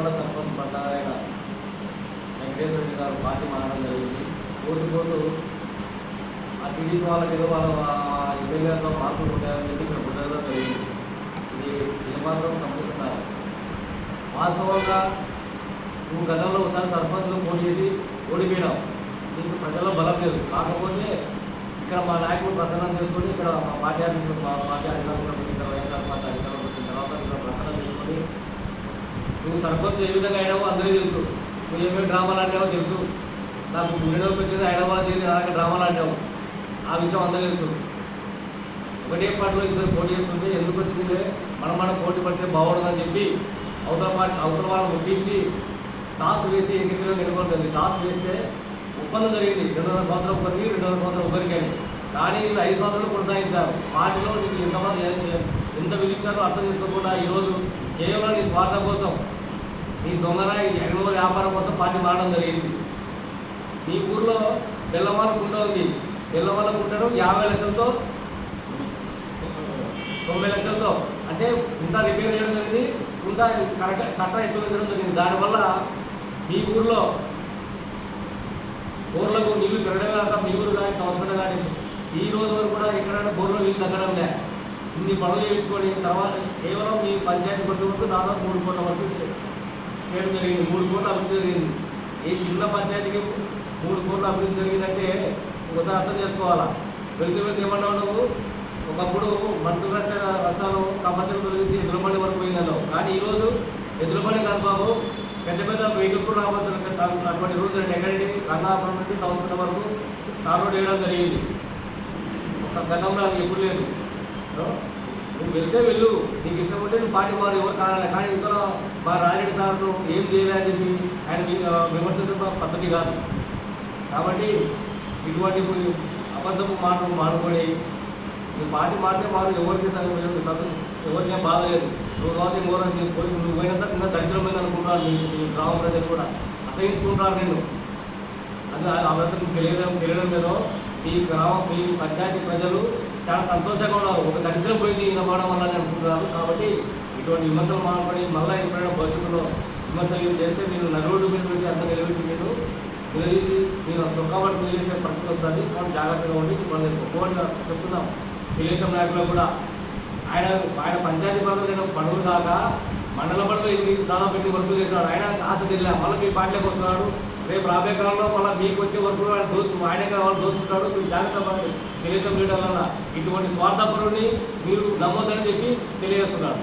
Municipal sarpanch పట్టారైన వెంకటేశ్వర రెడ్డి గారు party మారడం జరిగింది. ఓటు కోటు ఆ టీడీపీ వాళ్ళకి ఏదో వాళ్ళ ఎమ్మెల్యేలతో మార్పులు ఉంటాయని చెప్పి ఇక్కడ బుద్ధగా జరిగింది ఇది ఏమాత్రం సమస్యన్నారు వాస్తవంగా నువ్వు గతంలో ఒకసారి సర్పంచ్లో పోటీ చేసి ఓడిపోయినావు. నీకు ప్రజల్లో బలం లేదు. కాకపోతే ఇక్కడ మా నాయకులు ప్రసన్నం చేసుకొని ఇక్కడ మా పార్టీ ఆఫీసులో మా పార్టీ అధికారంలోకి వచ్చిన తర్వాత వైఎస్ఆర్ పార్టీ అధికారంలోకి వచ్చిన తర్వాత ఇక్కడ ప్రసన్నం చేసుకొని నువ్వు సర్పంచ్ ఏ విధంగా అయినావో అందరికీ తెలుసు. నువ్వు ఏమేమి డ్రామాలు ఆడినావో తెలుసు. నాకు గుండెలోకి వచ్చింది హైదరాబాద్ చేసి అలాగే డ్రామాలు ఆడినావు. ఆ విషయం అందరికీ తెలుసు. ఒకటే పాటలో ఇద్దరు పోటీ చేస్తుంటే ఎందుకు వచ్చింది మనం మనం పోటీ పడితే బాగుండదని చెప్పి అవతల పార్టీ అవతల వాళ్ళని ఒప్పించి టాస్ వేసి ఎన్నికల్లో నిలబడుతుంది టాస్ వేస్తే ఒప్పందం జరిగింది. రెండున్నర సంవత్సరం ఒకరికి రెండున్నర సంవత్సరం ఒకరికి అని. కానీ వీళ్ళు ఐదు సంవత్సరాలు కొనసాగించారు. పార్టీలో నీకు ఎంతమంది ఎంత విధించారో అర్థం చేసుకోకుండా ఈరోజు కేవలం నీ స్వార్థం కోసం నీ దొంగర ఎన్నో వ్యాపారం కోసం పార్టీ మారడం జరిగింది. నీ ఊర్లో బెల్లవాళ్ళ కుంట ఉంది. బెల్లవాళ్ళ కుంటను యాభై లక్షలతో తొంభై లక్షలతో అంటే గుంట రిపేర్ చేయడం జరిగింది గుంట కరెక్ట్ కట్ట ఎత్తుపించడం జరిగింది. దానివల్ల మీ ఊర్లో బోర్లకు నీళ్ళు పెరగడం కాక మీ ఊరు కానీ అవసరం కానీ ఈ రోజు వరకు కూడా ఎక్కడైనా బోర్లో నీళ్ళు తగ్గడం లేదు ఇన్ని పనులు చేయించుకొని తర్వాత కేవలం మీ పంచాయతీ కొట్టు వరకు దాదాపు మూడు కోట్ల వరకు చేయడం. జరిగింది. మూడు కోట్ల అభివృద్ధి జరిగింది. ఈ చిన్న పంచాయతీకి మూడు కోట్ల అభివృద్ధి జరిగిందంటే ఒకసారి అర్థం చేసుకోవాలా? వెళ్తూ వెళ్తే ఏమన్నావు నువ్వు? ఒకప్పుడు మనుషుల రస్త రస్తాలు కంపల్సరీ తొలగించి ఎదురుబడి వరకు పోయిందన్నావు. కానీ ఈరోజు ఎదురుబడి కాదు బాబు పెద్ద పెద్ద వెహికల్స్ కూడా రాబోతున్నారు. అటువంటి రోజు అండి ఎక్కడి రంగాపురం నుండి తవసకుంట వరకు తార్ వేయడం జరిగింది. ఒక గతంలో ఎప్పుడు లేదు. సో, నువ్వు వెళ్తే వెళ్ళు. నీకు ఇష్టం ఉంటే నువ్వు పార్టీ వారు ఎవరు కానీ ఇతర మా రాజరెడ్డి సార్ ఏం చేయలేదు ఆయన విమర్శించడం పద్ధతి కాదు. కాబట్టి ఇటువంటి అబద్ధపు మాటలు మానుకొని నీ పార్టీ మారితే మారు. ఎవరికి సగం సగం ఎవరికి బాధ లేదు. నువ్వు కాబట్టి ఇంకోరు నేను పోయి నువ్వు పోయినంత కింద దరిద్రమైన అనుకుంటాను నీ నీ గ్రామ ప్రజలు కూడా అసహించుకుంటారు నేను అది అబద్ధం తెలియడం తెలియడం లేదో మీ గ్రామ మీ పంచాయతీ ప్రజలు చాలా సంతోషంగా ఉన్నారు. ఒక దరిద్రం పోయింది ఈయన పోవడం అని అనుకుంటున్నారు. కాబట్టి ఇటువంటి విమర్శలు మాట్లాడి మళ్ళీ ఎప్పుడైనా భవిష్యత్తులో విమర్శలు చేస్తే మీరు నలుగురు మీద పెట్టి అంత నిలబెట్టి మీరు నిలదీసి మీరు చొక్కా పట్టి నిలదీసే పరిస్థితి వస్తుంది. మనం జాగ్రత్తగా ఉండి మనం చేసుకోవాలి చెప్తున్నాం. తెలుగుదేశం నాయకులు కూడా ఆయన ఆయన పంచాయతీ పరంగా పనులు కాక మండల పనులు ఎన్ని దాదాపు ఎన్ని వర్కులు చేసినాడు. ఆయన ఆశ తెలియదు మళ్ళీ మీ పార్టీలోకి వస్తున్నాడు. రేపు రాబోయే కాలంలో మళ్ళీ మీకు వచ్చే వరకు ఆయన దోచు ఆయనకి వాళ్ళు దోచుకుంటాడు మీరు జాగ్రత్త పడండి. తెలుగుదేశం లీడర్ల ఇటువంటి స్వార్థపరుని మీరు నమ్మొద్దని చెప్పి తెలియజేస్తున్నారు